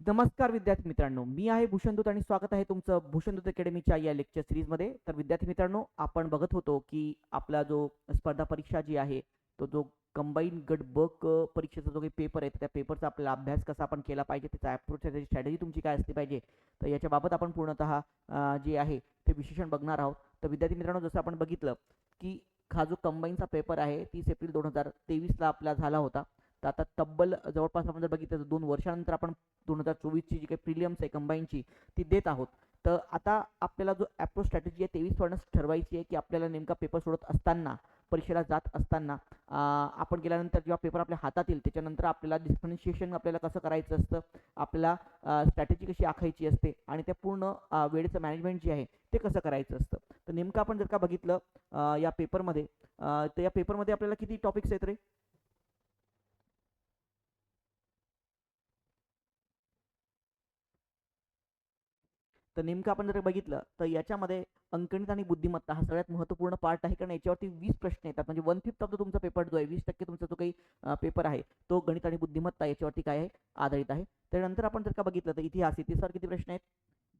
नमस्कार विद्यार्थी मित्रांनो मी आहे भूषणदूत आणि स्वागत आहे तुमचं भूषणदूत अकॅडमीच्या या लेक्चर सिरीजमध्ये तर विद्यार्थी मित्रांनो आपण बघत होतो की आपला जो स्पर्धा परीक्षा जी आहे तो जो कंबाईन गट ब क परीक्षेचा जो काही पेपर आहे त्या पेपरचा आपल्याला अभ्यास कसा आपण केला पाहिजे त्याचा अप्रोच त्याची स्ट्रॅटेजी तुमची काय असली पाहिजे तर याच्याबाबत आपण पूर्णतः जे आहे ते विश्लेषण बघणार आहोत. तर विद्यार्थी मित्रांनो जसं आपण बघितलं की हा जो कंबाईनचा पेपर आहे तीस एप्रिल दोन हजार तेवीसला आपला झाला होता. तर आता तब्बल जवळपास आपण जर बघितलं तर दोन वर्षानंतर आपण दोन हजार चोवीसची जी काही प्रिलियम्स आहे कंबाईनची ती देत आहोत. तर आता आपल्याला जो ॲप्रो स्ट्रॅटेजी आहे तेवीस वर्णच ठरवायची आहे की आपल्याला नेमका पेपर सोडत असताना परीक्षेला जात असताना आपण गेल्यानंतर जेव्हा पेपर आपल्या हातात येईल त्याच्यानंतर आपल्याला डिफरन्शिएशन आपल्याला कसं करायचं असतं आपल्याला स्ट्रॅटेजी कशी आखायची असते आणि त्या पूर्ण वेळेचं मॅनेजमेंट जे आहे ते कसं करायचं असतं. तर नेमकं आपण जर का बघितलं या पेपरमध्ये तर या पेपरमध्ये आपल्याला किती टॉपिक्स आहेत रे? तर नेमकं आपण जर बघितलं तर याच्यामध्ये अंकणित आणि बुद्धिमत्ता हा सगळ्यात महत्त्वपूर्ण पार्ट आहे. कारण याच्यावरती वीस प्रश्न येतात. म्हणजे वन फिफ्थ ऑफ तुमचा पेपर जो आहे वीस टक्के तुमचा जो काही पेपर आहे तो गणित आणि बुद्धिमत्ता याच्यावरती काय आहे आधारित आहे. त्यानंतर आपण जर का बघितलं तर इतिहास इतिहासावर किती प्रश्न आहेत?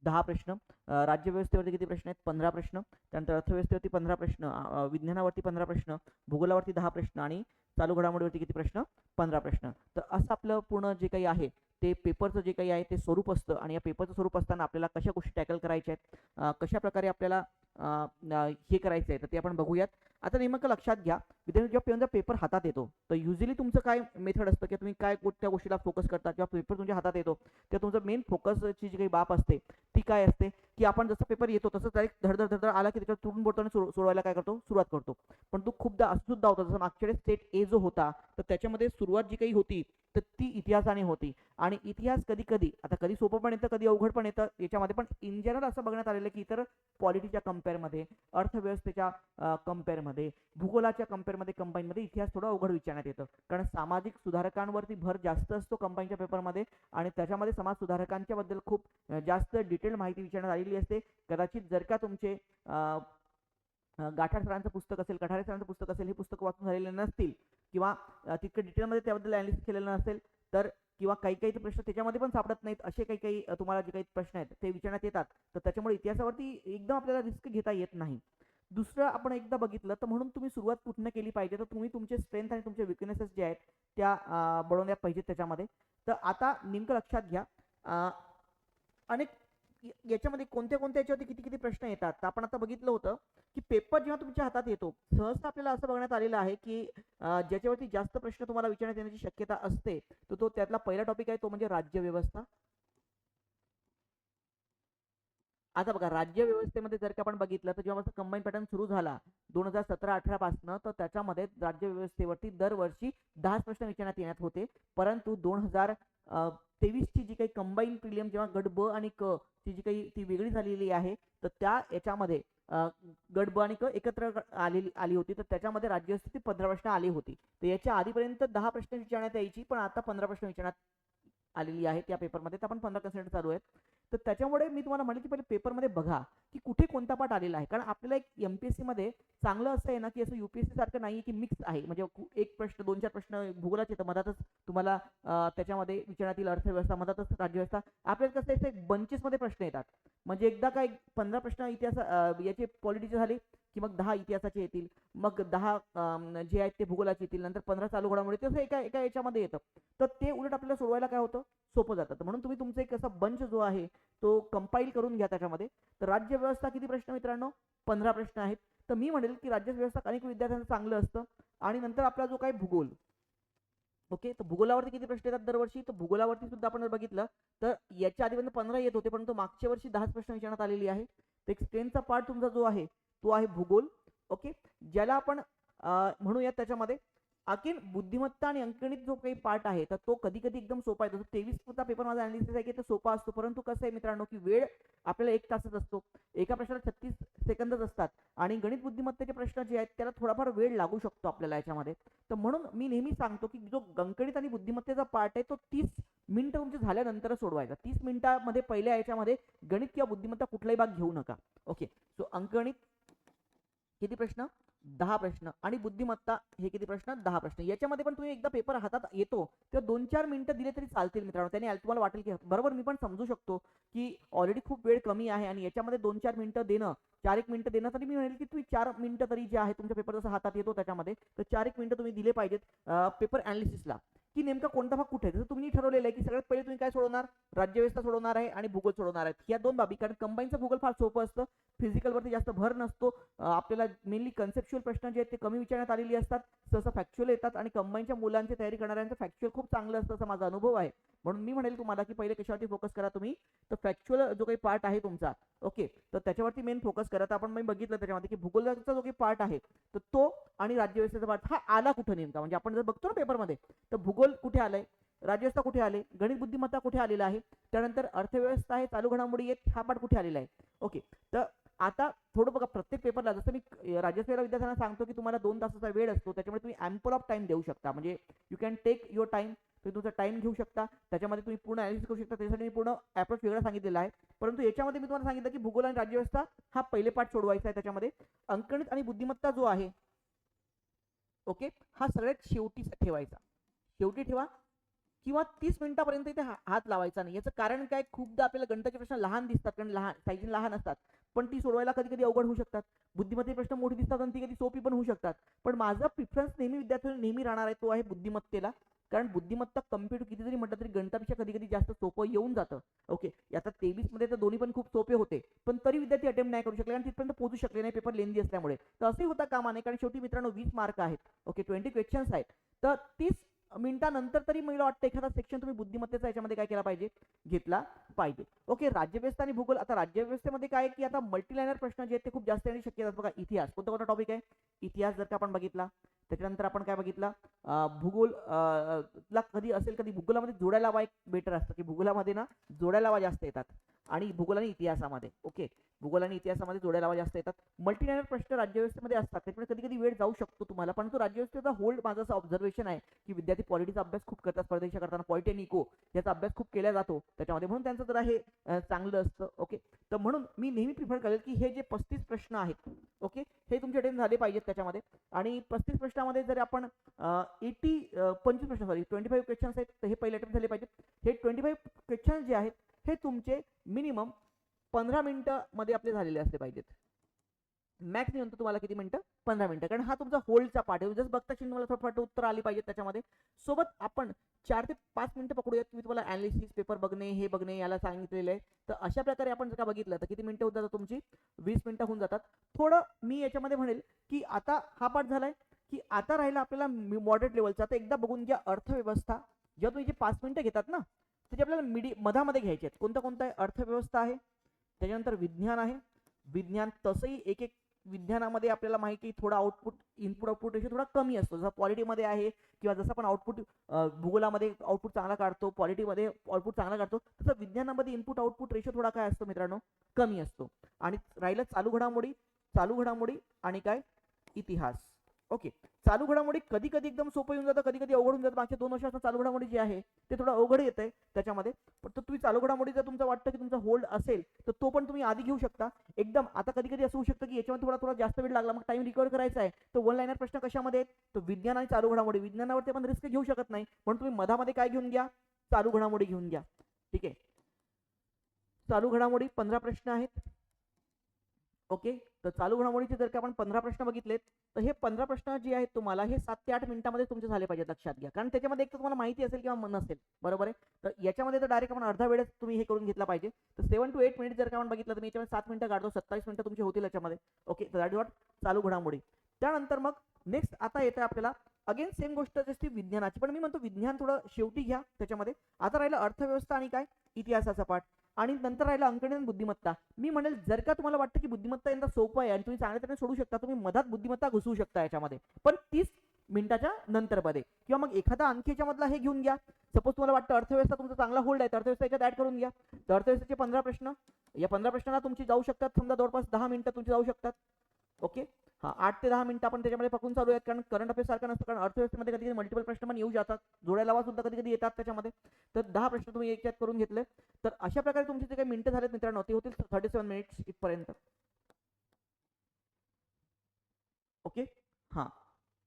दहा प्रश्न. राज्यव्यवस्थेवरती किती प्रश्न आहेत? पंधरा प्रश्न. त्यानंतर अर्थव्यवस्थेवरती पंधरा प्रश्न विज्ञानावरती पंधरा प्रश्न भूगोलावरती दहा प्रश्न आणि चालू घडामोडीवरती किती प्रश्न? पंधरा प्रश्न. तर असं आपलं पूर्ण जे काही आहे ते पेपरचं जे काही आहे ते स्वरूप असतं आणि या पेपरचं स्वरूप असताना आपल्याला कशा गोष्टी टॅकल करायच्या आहेत? कशा प्रकारे आपल्याला हे करायचं आहे तर ते आपण बघूयात. आता नेमकं लक्षात घ्या. विद्यार्थी जेव्हा पेनचा पेपर हातात येतो तर युजली तुमचं काय मेथड असतं की तुम्ही काय कोणत्या गोष्टीला फोकस करता किंवा पेपर तुमच्या हातात येतो तेव्हा तुमचं मेन फोकसची जी काही बाब असते ती काय असते? की आपण जसं पेपर येतो तसं डायरेक्ट धडधड धडधड आला की त्याच्यावर तुटून बोटाने सोडवायला काय करतो? सुरुवात करतो. पण तो खूपदा असुद्धा होता जसं मागच्या स्टेट ए जो होता तर त्याच्यामध्ये सुरुवात जी काही होती तर ती इतिहासाने होती. आणि इतिहास कधी कधी आता कधी सोपं पण येतं कधी अवघड पण येतं याच्यामध्ये पण इन जनरल असं बघण्यात आलेलं की इतर क्वालिटीच्या कम कम्पेअरमध्ये अर्थव्यवस्थेच्या कम्पेअरमध्ये भूगोलाच्या कम्पेअरमध्ये कंबाईनमध्ये इतिहास थोडं अवघड विचारण्यात येतं. कारण सामाजिक सुधारकांवरती भर जास्त असतो कंबाईनच्या पेपरमध्ये आणि त्याच्यामध्ये समाज सुधारकांच्या बद्दल खूप जास्त डिटेल माहिती विचारण्यात आलेली असते. कदाचित जर का तुमचे गाठाड गाठार सरांचं पुस्तक असेल कठारे सरांचं पुस्तक असेल हे पुस्तक वाचून झालेले नसतील किंवा अं, तितकं डिटेलमध्ये त्याबद्दल अनालिसिस केलेलं नसेल तर किंवा काही काही प्रश्न त्याच्यामध्ये पण सापडत नाहीत असे काही काही तुम्हाला जे काही प्रश्न आहेत ते विचारण्यात येतात. तर त्याच्यामुळे इतिहासावरती एकदम आपल्याला रिस्क घेता येत नाही. दुसरं आपण एकदा बघितलं तर म्हणून तुम्ही सुरुवात कुठनं केली पाहिजे? तर तुम्ही तुमचे स्ट्रेंथ आणि तुमचे विकनेसेस जे आहेत त्या बनवल्या पाहिजेत त्याच्यामध्ये. तर आता नेमकं लक्षात घ्या अनेक याच्यामध्ये कोणत्या कोणत्या याच्यावरती किती किती प्रश्न येतात? तर आपण आता बघितलं होतं की पेपर जेव्हा तुमच्या हातात येतो सहजता आपल्याला असं बघण्यात आलेलं आहे की ज्याच्यावरती जास्त प्रश्न तुम्हाला विचारण्यात येण्याची शक्यता असते तर तो त्यातला पहिला टॉपिक आहे तो म्हणजे राज्यव्यवस्था आता बघा राज्य व्यवस्थेमध्ये जर का आपण बघितलं तर जेव्हा कंबाईन पॅटर्न सुरू झाला दोन हजार सतरा अठरा पासनं तर त्याच्यामध्ये राज्य व्यवस्थेवरती दरवर्षी दहाच प्रश्न विचारण्यात येण्यात होते. परंतु दोन हजार तेवीसची जी काही कंबाईन प्रिलियम जेव्हा गट ब आणि क ती जी काही ती वेगळी झालेली आहे तर त्या याच्यामध्ये गट ब आणि क एकत्र आलेली आली होती. तर त्याच्यामध्ये राज्य पंधरा प्रश्न आली होती. तर याच्या आधीपर्यंत दहा प्रश्न विचारण्यात यायची पण आता पंधरा प्रश्न विचारण्यात आलेली आहेत या पेपरमध्ये तर आपण पंधरा कन्सेंट चालू आहेत. तर त्याच्यामुळे मी तुम्हाला म्हणलं की पहिले पेपरमध्ये बघा की कुठे कोणता पाठ आलेला आहे. कारण आपल्याला एक एम पी एस सीमध्ये चांगलं असं आहे ना की असं युपीएससी सारखं नाही की मिक्स आहे. म्हणजे एक प्रश्न दोन चार प्रश्न भूगोलाचे तर मधातच तुम्हाला त्याच्यामध्ये विचारण्यात येईल अर्थव्यवस्था मधातच राज्यव्यवस्था. आपल्याला कसं आहे बंचेसमध्ये प्रश्न येतात. म्हणजे एकदा काय पंधरा प्रश्न इतिहास याचे पॉलिटीचे झाले की मग दहा इतिहासाचे येतील. मग दहा जे आहेत ते भूगोलाचे येतील. नंतर पंधरा चालू घडामोडी तसं एका एका याच्यामध्ये येतं. तर ते उलट आपल्याला सोडवायला काय होतं? सोपं जातं. म्हणून तुम्ही तुमचा एक असा बंच जो आहे तो कंपाईल करून घ्या त्याच्यामध्ये. तर राज्य व्यवस्था किती प्रश्न मित्रांनो? पंधरा प्रश्न आहेत. तर मी म्हणेल की राज्य व्यवस्था अनेक विद्यार्थ्यांचं चांगलं असतं. आणि नंतर आपला जो काही भूगोल ओके तर भूगोलावरती किती प्रश्न येतात दरवर्षी? तर भूगोलावरती सुद्धा आपण जर बघितलं तर याच्या आधीपर्यंत पंधरा येत होते परंतु मागच्या वर्षी दहाच प्रश्न विचारण्यात आलेली आहे तर एक स्ट्रेनचा पार्ट तुमचा जो आहे तो आहे भूगोल. ओके ज्याला आपण म्हणूयात त्याच्यामध्ये अखेर बुद्धिमत्ता आणि अंकगणित जो काही पार्ट आहे तर तो कधी कधी एकदम सोपा आहे तेवीस पुरता पेपर माझा अनालिसिस आहे की तो सोपा असतो. परंतु कसं आहे मित्रांनो की वेळ आपल्याला एक तासच असतो. एका प्रश्नाला छत्तीस सेकंदच असतात. आणि गणित बुद्धिमत्तेचे प्रश्न जे आहेत त्याला थोडाफार वेळ लागू शकतो आपल्याला याच्यामध्ये. तर म्हणून मी नेहमी सांगतो की जो गणित आणि बुद्धिमत्तेचा पार्ट आहे तो तीस मिनिटं तुमचे झाल्यानंतर सोडवायचा. तीस मिनिटामध्ये पहिल्या याच्यामध्ये गणित किंवा बुद्धिमत्ता कुठलाही भाग घेऊ नका. ओके सो अंकगणित किती प्रश्न? दहा प्रश्न आणि बुद्धिमत्ता हे किती प्रश्न? दहा प्रश्न. याच्यामध्ये पण तुम्ही एकदा पेपर हातात येतो तेव्हा दोन चार मिनिटं दिले तरी चालतील मित्रांनो. त्याने तुम्हाला वाटेल की बरोबर मी पण समजू शकतो की ऑलरेडी खूप वेळ कमी आहे आणि याच्यामध्ये दोन चार मिनिटं देणं चार एक मिनिटं देणं तरी मी म्हणेल की तुम्ही चार मिनिटं तरी जे आहे तुमच्या पेपर जसं हातात येतो त्याच्यामध्ये तर चार एक मिनिटं तुम्ही दिले पाहिजेत पेपर अनालिसिसला की नेमका कोणता भाग कुठे आहे? जसं तुम्ही ठरवलेलं आहे की सगळ्यात पहिले तुम्ही काय सोडवणार? राज्यव्यवस्था सोडवणार आहे आणि भूगोल सोडवणार आहेत. या दोन बाबी कारण कंबाईनचं भूगोल फार सोपं असतं. फिजिकलवरती जास्त भर नसतो. आपल्याला मेनली कन्सेप्च्युअल प्रश्न जे आहेत ते कमी विचारण्यात आलेली असतात सहसा फॅक्च्युअल येतात आणि कंबाईनच्या मुलांची तयारी करणाऱ्यांचं फॅक्च्युअल खूप चांगलं असतं असा माझा अनुभव आहे. म्हणून मी म्हणेल तुम्हाला की पहिले कशावरती फोकस करा तुम्ही तर फॅक्च्युअल जो काही पार्ट आहे तुमचा ओके तर त्याच्यावरती मेन फोकस करा. तर आपण मी बघितलं त्याच्यामध्ये की भूगोलाचा जो काही पार्ट आहे तर तो आणि राज्यव्यवस्थेचा पार्ट हा आला कुठं नेमका? म्हणजे आपण जर बघतो ना पेपरमध्ये तर भूगोल कुठे आलंय राज्यव्यवस्था कुठे आले गणित बुद्धिमत्ता कुठे आलेला आहे त्यानंतर अर्थव्यवस्था आहे चालू घडामोडी येत हा पाठ कुठे आलेला आहे ओके तर आता थोडं बघा प्रत्येक पेपरला जसं मी अं, राज्यसेवेला विद्यार्थ्यांना सांगतो की तुम्हाला दोन तासाचा वेळ असतो त्याच्यामुळे तुम्ही अँपल ऑफ टाइम देऊ शकता. म्हणजे you can take your time तुम्ही तुमचा टाइम घेऊ शकता. त्याच्यामध्ये तुम्ही पूर्ण अनालिसिस करू शकता. त्याच्यासाठी मी पूर्ण अप्रोच वेगळा सांगितलेला आहे. परंतु याच्यामध्ये मी तुम्हाला सांगितलं की भूगोल आणि राज्यव्यवस्था हा पहिले पाठ सोडवायचा आहे त्याच्यामध्ये. अंकणित आणि बुद्धिमत्ता जो आहे ओके हा सगळ्यात शेवटी ठेवायचा. शेवटी ठेवा. किंवा तीस मिनिटापर्यंत इथे हात लावायचा नाही. याचं कारण काय? खूपदा आपल्याला गणिताचे प्रश्न लहान दिसतात कारण लहान साईजने लहान असतात. पण ती सोडवायला कधी कधी अवघड होऊ शकतात. बुद्धिमत्ते प्रश्न मोठी दिसतात आणि ती कधी सोपी पण होऊ शकतात. पण माझा प्रिफरन्स नेहमी विद्यार्थ्यांना नेहमी राहणार आहे तो आहे बुद्धिमत्तेला. कारण बुद्धिमत्ता कम्प्युटर कितीतरी किती जरी म्हटलं तरी गणितापेक्षा कधी कधी जास्त सोपं येऊन जातं. ओके आता तेवीसमध्ये तर दोन्ही पण खूप सोपे होते. पण तरी विद्यार्थी अटेम्प्ट नाही करू शकले आणि तिथपर्यंत पोहोचू शकले नाही पेपर लेंदी असल्यामुळे. तर असंही होता कामा नाही कारण शेवटी मित्रांनो वीस मार्क आहेत. ओके ट्वेंटी क्वेश्चन्स आहेत. तर तीस मिनिटानंतर तरी मला वाटतं एखादा सेक्शन तुम्ही बुद्धिमत्तेचा याच्यामध्ये काय केला पाहिजे? घेतला पाहिजे. ओके राज्यव्यवस्था आणि भूगोल आता राज्यव्यवस्थेमध्ये काय आहे की आता मल्टीलायनर प्रश्न जे आहेत ते खूप जास्त आणि शक्य असतात बघा इतिहास कोणता कोणता टॉपिक आहे? इतिहास जर का आपण बघितला त्याच्यानंतर आपण काय बघितला? भूगोल ला कधी असेल कधी भूगोलामध्ये जोडायला हवा एक बेटर असतं की भूगोलामध्ये ना जोडायला हवा जास्त येतात. आणि भूगोल आणि इतिहासामध्ये ओके भूगोल आणि इतिहासामध्ये जोड्या लावा जास्त येतात. मल्टीलायनर प्रश्न राज्यव्यवस्थेमध्ये असतात. त्याच्यामुळे कधी कधी वेळ जाऊ शकतो तुम्हाला. परंतु राज्यव्यवस्थेचा होल्ड माझं असं ऑब्झर्वेशन आहे की विद्यार्थी पॉलिटीचा अभ्यास खूप करतात. स्पर्धेच्या करताना पॉलिटेनिको याचा अभ्यास खूप केला जातो. त्याच्यामध्ये म्हणून त्यांचं जरा हे चांगलं असतं. ओके तर म्हणून मी नेहमी प्रिफर करेल की हे जे पस्तीस प्रश्न आहेत ओके हे तुमचे अटेंड झाले पाहिजेत त्याच्यामध्ये. आणि पस्तीस प्रश्नामध्ये जर आपण एटी पंचवीस प्रश्न सॉरी ट्वेंटी फाईव्ह क्वेश्चन्स आहेत तर हे पहिले अटेम्प्ट झाले पाहिजेत. हे ट्वेंटी फाईव्ह क्वेश्चन्स जे आहेत हे तुमचे मिनिमम पंधरा मिनिटामध्ये आपले झालेले असले पाहिजेत. मॅक्स म्हणतो तुम्हाला किती मिनिटं? पंधरा मिनिटं. कारण हा तुमचा होल्डचा पाठ आहे. जस्ट बघता तुम्हाला थोडं उत्तर आली पाहिजे त्याच्यामध्ये. सोबत आपण चार ते पाच मिनिटं पकडूयात तुम्ही तुम्हाला अनालिसिस पेपर बघणे हे बघणे याला सांगितलेलं आहे. तर अशा प्रकारे आपण जर का बघितलं तर किती मिनिटं होत जातात तुमची? वीस मिनिटं होऊन जातात. थोडं मी याच्यामध्ये म्हणेल की आता हा पाठ झालाय की आता राहिला आपल्याला मॉडरेट लेवलचा आता एकदा बघून घ्या अर्थव्यवस्था. जेव्हा तुम्ही जे पाच मिनिटं घेतात ना त्याचे आपल्याला मिडी मधामध्ये घ्यायचे आहेत. कोणता कोणता आहे? अर्थव्यवस्था आहे. त्याच्यानंतर विज्ञान आहे. विज्ञान तसंही एक एक विज्ञानामध्ये आपल्याला माहिती आहे थोडा आउटपुट इनपुट आउटपुट रेशो थोडा कमी असतो. जसा पॉलिटीमध्ये आहे किंवा जसं आपण आउटपुट भूगोलामध्ये आउटपुट चांगला काढतो पॉलिटीमध्ये आउटपुट चांगला काढतो तसं विज्ञानामध्ये इनपुट आउटपुट रेशो थोडा काय असतो मित्रांनो? कमी असतो. आणि राहिलं चालू घडामोडी चालू घडामोडी आणि काय? इतिहास. ओके. चालू घडामोडी कधी कधी एकदम सोपं येऊन जातं कधी कधी अवघड होऊन जातं. मागच्या दोन वर्षात चालू घडामोडी जी आहे ते थोडं अवघड येत आहे त्याच्यामध्ये. पण तुम्ही चालू घडामोडी जर तुमचं वाटतं की तुमचा होल्ड असेल तर तो पण तुम्ही आधी घेऊ शकता. एकदम आता कधी कधी असं होऊ शकतं की याच्यामध्ये थोडा थोडा जास्त वेळ लागला मग टाइम रिकवर करायचा आहे. तर वन लाईनर प्रश्न कशामध्ये आहेत? तर विज्ञान आणि चालू घडामोडी. विज्ञानावरती आपण रिस्क घेऊ शकत नाही. म्हणून तुम्ही मधामध्ये काय घेऊन घ्या? चालू घडामोडी घेऊन घ्या. ठीक आहे. चालू घडामोडी पंधरा प्रश्न आहेत. ओके? तर चालू घडामोडीचे जर का आपण पंधरा प्रश्न बघितलेत तर हे पंधरा प्रश्न जे आहेत तुम्हाला हे सात ते आठ मिनिटामध्ये तुमचे झाले पाहिजेत लक्षात घ्या. कारण त्याच्यामध्ये एक तर तुम्हाला माहिती असेल किंवा मन असेल बरोबर आहे? तर याच्यामध्ये तर डायरेक्ट आपण अर्धा वेळेस तुम्ही हे करून घेतला पाहिजे. तर सेवन टू एट मिनिट जर का आपण बघितलं तर मी याच्यामध्ये सात मिनिटं काढतो सत्तावीस मिनिटं तुमची होतील याच्यामध्ये. ओके? दॅट वॉट चालू घडामोडी. त्यानंतर मग नेक्स्ट आता येतं आपल्याला अगेन सेम गोष्ट जशी विज्ञानाची पण मी म्हणतो विज्ञान थोडं शेवटी घ्या त्याच्यामध्ये. आता राहिलं अर्थव्यवस्था आणि काय? इतिहासाचा पाठ आणि नंतर राहिला अंकगणित आणि बुद्धिमत्ता. मी म्हणेल जर का तुम्हाला वाटतं की बुद्धिमत्ता यंदा सोपं आहे आणि तुम्ही चांगल्या तऱ्हेने सोडू शकता तुम्ही मधात बुद्धिमत्ता घुसवू शकता याच्यामध्ये. पण तीस मिनिटाच्या नंतर मध्ये किंवा मग एखादा आणखी याच्यामधला हे घेऊन घ्या. सपोज तुम्हाला वाटतं अर्थव्यवस्था तुमचा चांगला होल्ड आहे तर अर्थव्यवस्था याच्यात ऍड करून घ्या. तर अर्थव्यवस्थेचे पंधरा प्रश्न. या पंधरा प्रश्नांना तुमची जाऊ शकतात. समजा जवळपास दहा मिनिटं तुमची जाऊ शकतात. ओके? हा आठ ते दहा मिनिटं आपण त्याच्यामध्ये पकडून चालू आहेत. कारण करंट अफेअर्स सारखं नसतं कारण अर्थव्यवस्थेमध्ये कधी कधी मल्टिपल प्रश्न पण येऊ जातात. जोड्या लावा सुद्धा कधी कधी येतात त्याच्यामध्ये. तर दहा प्रश्न तुम्ही एक करून घेतले. तर अशा प्रकारे तुमचे जे काही मिनिटं झालेत मित्रांनो ते होतील थर्टी सेवन मिनिट्स इथपर्यंत. ओके हां.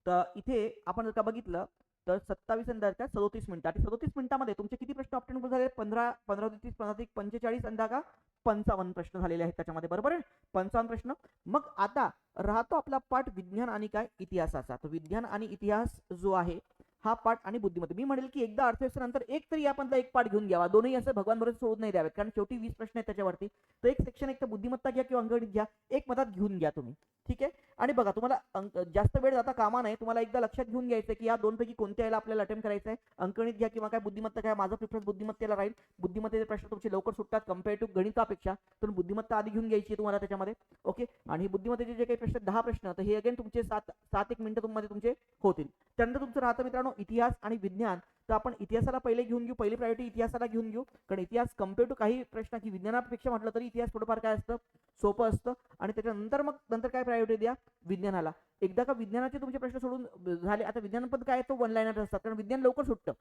तर इथे आपण जर का बघितलं तर सत्तावीस आणि दर सदोतीस मिनिटं. आणि सदोतीस मिनिटामध्ये तुमचे किती प्रश्न ऑप्टेनेबल झाले पंधरा पंधरा ते तीस पंधरा ते पंचेचाळीस आणि का? पंचावन्न प्रश्न झालेले आहेत त्याच्यामध्ये बरोबर आहे? पंचावन्न प्रश्न. मग आता राहतो आपला पाठ विज्ञान आणि काय? इतिहासाचा. तर विज्ञान आणि इतिहास जो आहे हा पाठ आणि बुद्धिमत्ता. मी म्हणेल की एकदा अर्थव्यवस्थेनंतर एक तरी यापंतला एक पाठ घेऊन घ्यावा. दोन्ही असं भगवान बरोबर सोडून नाही द्यावेत. कारण शेवटी वीस प्रश्न आहेत त्याच्यावरती. तर एक सेक्शन एक तर बुद्धिमत्ता घ्या किंवा अंगणित घ्या. एक मतात घेऊन घ्या तुम्ही. ठीक आहे? आणि बघा तुम्हाला अंक जास्त वेळ जाता कामा नाही तुम्हाला एकदा लक्षात घेऊन घ्यायचं की या दोनपैकी कोणत्या याला आपल्याला अटेम्प्ट करायचं आहे. अंकणित घ्या किंवा काय बुद्धिमत्ता घ्या. माझं प्रिफरन्स बुद्धिमत्तेला राहील. बुद्धिमत्तेचे प्रश्न तुमचे लवकर सुटतात. कंपेअर टू गणितापेक्षा. तर बुद्धिमत्ता आधी घेऊन घ्यायची तुम्हाला त्याच्यामध्ये. ओके आणि बुद्धिमत्तेचे जे काही प्रश्न दहा प्रश्न तर हे अगेन तुमचे सात सात एक मिनिटं तुममध्ये तुमचे होतील. त्यानंतर तुमचं राहतं मित्रांनो इतिहास आणि विज्ञान तर आपण इतिहासाला पहिले घेऊन घेऊ पहिली प्रायोरिटी इतिहासाला घेऊन घेऊ. कारण इतिहास कंपेअर टू काही प्रश्न की विज्ञानापेक्षा म्हटलं तरी इतिहास थोडंफार काय असतं? सोपं असतं. आणि त्याच्यानंतर मग नंतर काय प्रायोरिटी द्या? विज्ञानाला. एकदा का विज्ञानाचे तुमचे प्रश्न सोडून झाले आता विज्ञान पण काय तो वन लाईनर असतात. कारण विज्ञान लवकर सुटतं.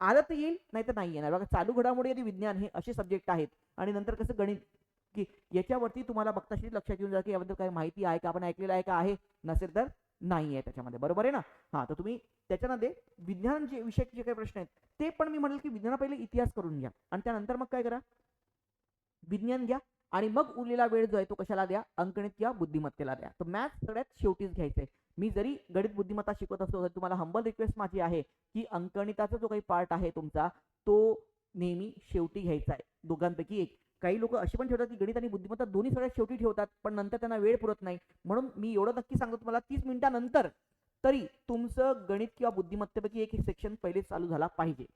आलं तर येईल नाही तर नाही येणार. बघा चालू घडामोडी आणि विज्ञान हे असे सब्जेक्ट आहेत. आणि नंतर कसं गणित की याच्यावरती तुम्हाला बघताशी लक्षात येऊन जा की याबद्दल काही माहिती आहे का? आपण ऐकलेलं आहे का? आहे. नसेल तर नाही आहे त्याच्यामध्ये. बरोबर आहे ना? हां तर तुम्ही त्याच्यामध्ये विज्ञान जे विषयाचे जे काही प्रश्न आहेत ते पण मी म्हणेल की विज्ञाना पहिले इतिहास करून घ्या. आणि त्यानंतर मग काय करा? विज्ञान घ्या आणि मग उरलेला वेळ जो आहे तो कशाला द्या? अंकणित किंवा बुद्धिमत्तेला द्या. तर मॅथ्स सगळ्यात शेवटीच घ्यायचंय. मी जरी गणित बुद्धिमत्ता शिकवत असतो तरी तुम्हाला हंबल रिक्वेस्ट माझी आहे की अंकणिताचा जो काही पार्ट आहे तुमचा तो नेहमी शेवटी घ्यायचा आहे. दोघांपैकी एक. काही लोक अशी पण ठेवतात की गणित आणि बुद्धिमत्ता दोन्ही सगळ्यात शेवटी ठेवतात पण नंतर त्यांना वेळ पुरत नाही. म्हणून मी एवढं नक्की सांगतो तुम्हाला तीस मिनिटानंतर तरी तुमचं गणित किंवा बुद्धिमत्तेपैकी एक सेक्शन पहिले चालू झाला पाहिजे.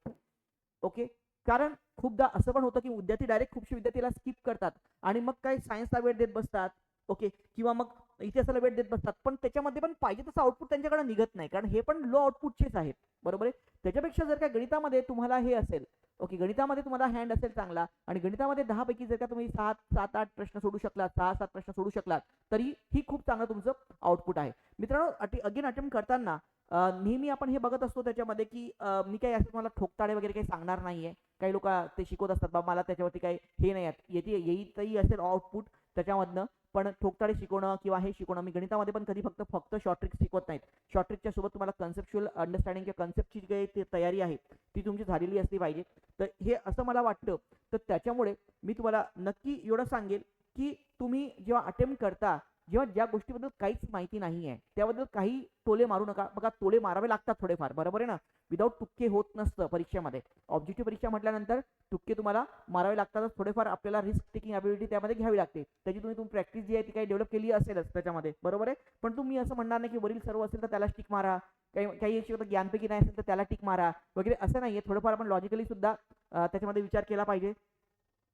ओके कारण खूपदा असं पण होतं की विद्यार्थी डायरेक्ट खूपशे विद्यार्थीला स्किप करतात आणि मग काय सायन्सला वेळ देत बसतात ओके किंवा मग इतिहासाला वेळ देत बसतात पण त्याच्यामध्ये पण पाहिजे तसं आउटपुट त्यांच्याकडे निघत नाही. कारण हे पण लो आउटपुटचेच आहेत. बरोबर आहे? त्याच्यापेक्षा जर का गणितामध्ये तुम्हाला हे असेल ओके गणितामध्ये तुम्हाला हँड असेल चांगला आणि गणितामध्ये दहा पैकी जर का तुम्ही सात सात आठ प्रश्न सोडू शकलात सहा सात प्रश्न सोडू शकलात तरी ही खूप चांगलं तुमचं आउटपुट आहे. मित्रांनो अगेन अटेम्प्ट करताना नेहमी आपण हे बघत असतो त्याच्यामध्ये की मी काही असं तुम्हाला ठोकताळे वगैरे काही सांगणार नाहीये. काही लोक ते शिकवत असतात बाबा मला त्याच्यावरती काही हे नाही आहेत येते येईतही असेल आउटपुट त्याच्यामधनं. पण ठोकताळे शिकवणं किंवा हे शिकवणं मी गणितामध्ये पण कधी फक्त फक्त शॉर्ट ट्रिक शिकवत नाहीत. शॉर्ट ट्रिकच्या सोबत तुम्हाला कन्सेप्च्युअल अंडरस्टँडिंग किंवा कन्सेप्टची जी तयारी आहे ती तुमची झालेली असली पाहिजे. तर हे असं मला वाटतं. तर त्याच्यामुळे मी तुम्हाला नक्की एवढं सांगेल की तुम्ही जेव्हा अटेम्प्ट करता जेव्हा ज्या गोष्टीबद्दल काहीच माहिती नाही आहे त्याबद्दल काही टोले मारू नका. बघा टोले मारावे लागतात थोडेफार बरोबर आहे ना? विदाऊट तुक्के होत नसतं परीक्षेमध्ये. ऑब्जेक्टिव्ह परीक्षा म्हटल्यानंतर तुक्के तुम्हाला मारावे लागतातच. थोडेफार आपल्याला रिस्क टेकिंग अबिलिटी त्यामध्ये घ्यावी लागते. त्याची तुम्ही तुम्ही प्रॅक्टिस जी आहे ती काही डेव्हलप केली असेलच त्याच्यामध्ये. बरोबर आहे? पण तुम्ही असं म्हणणार नाही की वरील सर्व असेल तर त्याला स्टिक मारा. काही काही शिकवतं ज्ञानपैकी नाही असेल तर त्याला टिक मारा. वगैरे असं नाही आहे थोडंफार आपण लॉजिकली सुद्धा त्याच्यामध्ये विचार केला पाहिजे.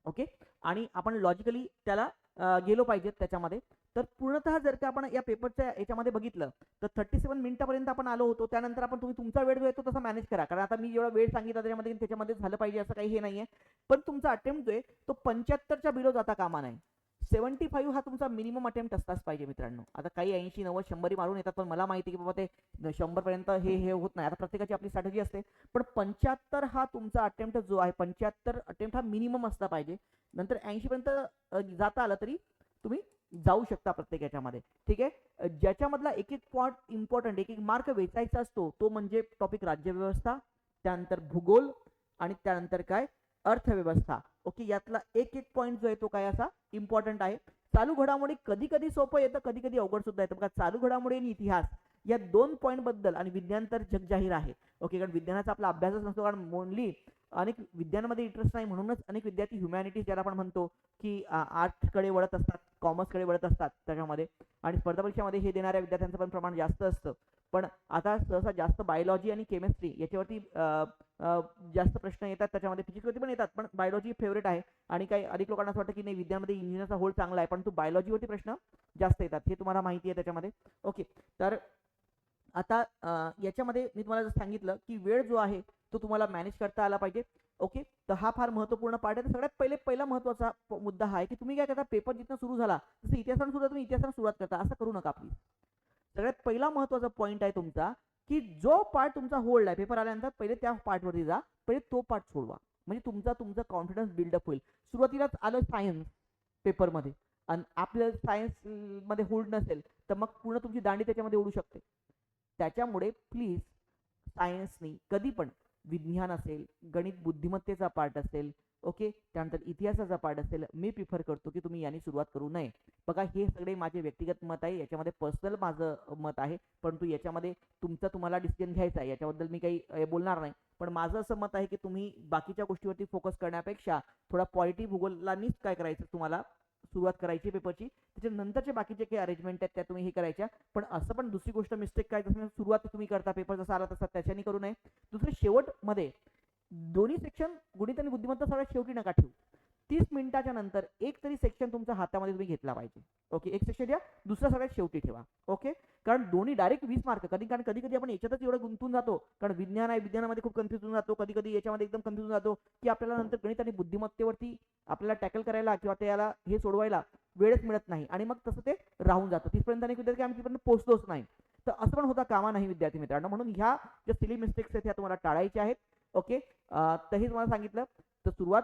ओके? आणि आपण लॉजिकली त्याला गेलो पाहिजेत त्याच्यामध्ये. तर पूर्णतः जर का आपण या पेपरच्या याच्यामध्ये बघितलं तर थर्टी सेवन मिनिटापर्यंत आपण आलो होतो त्यानंतर आपण तुम्ही तुमचा वेळ जो आहे तो तसा मॅनेज करा. कारण आता मी जेवढा वेळ सांगितला त्याच्यामध्ये त्याच्यामध्ये झालं पाहिजे असं काही हे नाही आहे पण तुमचा अटेम्प्ट जो आहे तो पंच्याहत्तरच्या बिलो जाता कामा नाही. सेव्हन्टी फाईव्ह हा तुमचा मिनिमम अटेम्प्ट असताच पाहिजे मित्रांनो. आता काही ऐंशी नव्वद शंभरी मारून येतात पण मला माहिती आहे की बाबा ते शंभरपर्यंत हे हे होत नाही. आता प्रत्येकाची आपली स्ट्रॅटजी असते. पण पंच्याहत्तर हा तुमचा अटेम्प्ट जो आहे पंच्याहत्तर अटेम्प्ट हा मिनिमम असला पाहिजे. नंतर ऐंशीपर्यंत जाता आलं तरी तुम्ही जाऊ शकता प्रत्येक याच्यामध्ये. ठीक आहे? ज्याच्यामधला एक एक पॉईंट इम्पॉर्टंट एक एक मार्क वेचायचा असतो तो म्हणजे टॉपिक राज्यव्यवस्था त्यानंतर भूगोल आणि त्यानंतर काय? अर्थव्यवस्था. ओके यातला एक एक पॉईंट जो आहे तो काय असा? इम्पॉर्टंट आहे. चालू घडामोडी कधी कधी सोपं येतं कधी कधी अवघड सुद्धा येतं. बघा चालू घडामोडी आणि इतिहास या दोन पॉईंटबद्दल आणि विज्ञान तर जगजाहीर आहे. ओके कारण विज्ञानाचा आपला अभ्यासच नसतो कारण मोनली अनेक विद्यांमध्ये इंटरेस्ट नाही म्हणूनच अनेक विद्यार्थी ह्युमॅनिटीज ज्याला आपण म्हणतो की आर्टकडे वळत असतात कॉमर्सकडे वळत असतात त्याच्यामध्ये आणि स्पर्धा परीक्षामध्ये हे देणाऱ्या विद्यार्थ्यांचं पण प्रमाण जास्त असतं. पण आता सहसा जास्त बायोलॉजी आणि केमिस्ट्री याच्यावरती जास्त प्रश्न येतात त्याच्यामध्ये फिजिक्सवरती पण येतात पण बायोलॉजी फेवरेट आहे आणि काही अधिक लोकांना असं वाटतं की नाही विद्यामध्ये इंजिनिअरचा होल चांगला आहे पण तो बायोलॉजीवरती प्रश्न जास्त येतात हे तुम्हाला माहिती आहे त्याच्यामध्ये. ओके तर आता याच्यामध्ये मी तुम्हाला जर सांगितलं की वेळ जो आहे तो तुम्हाला मॅनेज करता आला पाहिजे. ओके तर हा फार महत्त्वपूर्ण पार्ट आहे. तर सगळ्यात पहिले पहिला महत्त्वाचा मुद्दा हा आहे की तुम्ही काय करता? पेपर जिथं सुरू झाला तसं इतिहासानं सुद्धा तुम्ही इतिहासानं सुरुवात करता. असं करू नका प्लीज सगळ्यात पहिला महत्त्वाचा पॉईंट आहे तुमचा की जो पार्ट तुमचा होल्ड आहे पेपर आल्यानंतर पहिले त्या पार्टवरती जा. पहिले तो पार्ट सोडवा. म्हणजे तुमचा तुमचा कॉन्फिडन्स बिल्डअप होईल. सुरुवातीलाच आलं सायन्स पेपरमध्ये आणि आपल्या सायन्समध्ये होल्ड नसेल तर मग पूर्ण तुमची दांडी त्याच्यामध्ये उडू शकते. त्याच्यामुळे प्लीज सायन्सनी कधी पण विज्ञान असेल गणित बुद्धिमत्तेचा पार्ट असेल ओके त्यानंतर इतिहासाचा पार्ट असेल मी प्रिफर करतो की तुम्ही यांनी सुरुवात करू नये. बघा हे सगळे माझे व्यक्तिगत मत आहे याच्यामध्ये पर्सनल माझं मत आहे परंतु याच्यामध्ये तुमचं तुम्हाला डिसिजन घ्यायचा आहे याच्याबद्दल मी काही बोलणार नाही. पण माझं असं मत आहे की तुम्ही बाकीच्या गोष्टीवरती फोकस करण्यापेक्षा थोडा पॉलिटी भूगोलानीच काय करायचं तुम्हाला? सुरुवात करायची पेपरची त्याच्यानंतरचे बाकीचे काही अरेंजमेंट आहेत त्या तुम्ही हे करायच्या. पण असं पण दुसरी गोष्ट मिस्टेक काय सुरुवात तुम्ही करता पेपर जसा आला तसा त्याच्याने करू नये. दुसरं शेवटमध्ये दोन्ही सेक्शन गणित आणि बुद्धिमत्ता सगळ्यात शेवटी नका ठेवू. तीस मिनिटाच्या नंतर एक तरी सेक्शन तुमच्या हातामध्ये तुम्ही घेतला पाहिजे. ओके एक सेक्शन द्या दुसरा सगळ्यात शेवटी ठेवा. ओके कारण दोन्ही डायरेक्ट वीस मार्क कधी कारण कधी कधी आपण याच्यातच एवढं गुंतून जातो. कारण विज्ञान आहे विज्ञानामध्ये खूप कन्फ्युज होऊन जातो. कधी कधी याच्यामध्ये एकदम कन्फ्युज होऊन जातो की आपल्याला नंतर गणित आणि बुद्धिमत्तेवरती आपल्याला टॅकल करायला किंवा त्याला हे सोडवायला वेळच मिळत नाही. आणि मग तसं ते राहून जातं. तिथपर्यंत अनेक विद्यार्थी आम्ही तिथपर्यंत पोहोचलोच नाही. तर असं पण होता कामा नाही विद्यार्थी मित्रांनो. म्हणून ह्या ज्या सिली मिस्टेक्स आहेत ह्या तुम्हाला टाळायच्या आहेत. ओके तर हे तुम्हाला सांगितलं. तर सुरुवात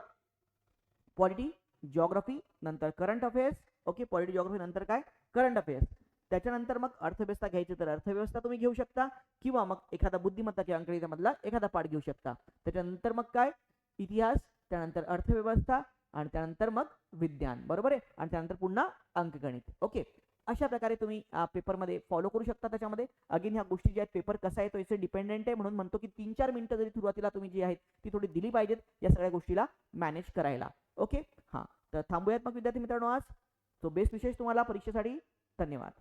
पॉलिटी जॉग्रफी नंतर current affairs okay polity geography नंतर काय? करंट अफेअर्स त्याच्यानंतर मग अर्थव्यवस्था घ्यायची तर अर्थव्यवस्था तुम्ही घेऊ शकता. किंवा मग एखादा बुद्धिमत्ता किंवा अंकगणितामधला एखादा पाठ घेऊ शकता. त्याच्यानंतर मग काय? इतिहास त्यानंतर अर्थव्यवस्था आणि त्यानंतर मग विज्ञान बरोबर आहे? आणि त्यानंतर पुन्हा अंकगणित. ओके? अशा प्रकारे तुम्ही पेपरमध्ये फॉलो करू शकता त्याच्यामध्ये. अगेन ह्या गोष्टी ज्या आहेत पेपर कसा आहे तो याचे डिपेंडेंट आहे म्हणून म्हणतो की तीन चार मिनिटं जरी सुरुवातीला तुम्ही जी आहेत ती थोडी दिली पाहिजेत या सगळ्या गोष्टीला मॅनेज करायला. ओके? हां. तर थांबूयात मग विद्यार्थी मित्रांनो आज. तो बेस्ट विशेष तुम्हाला परीक्षेसाठी. धन्यवाद.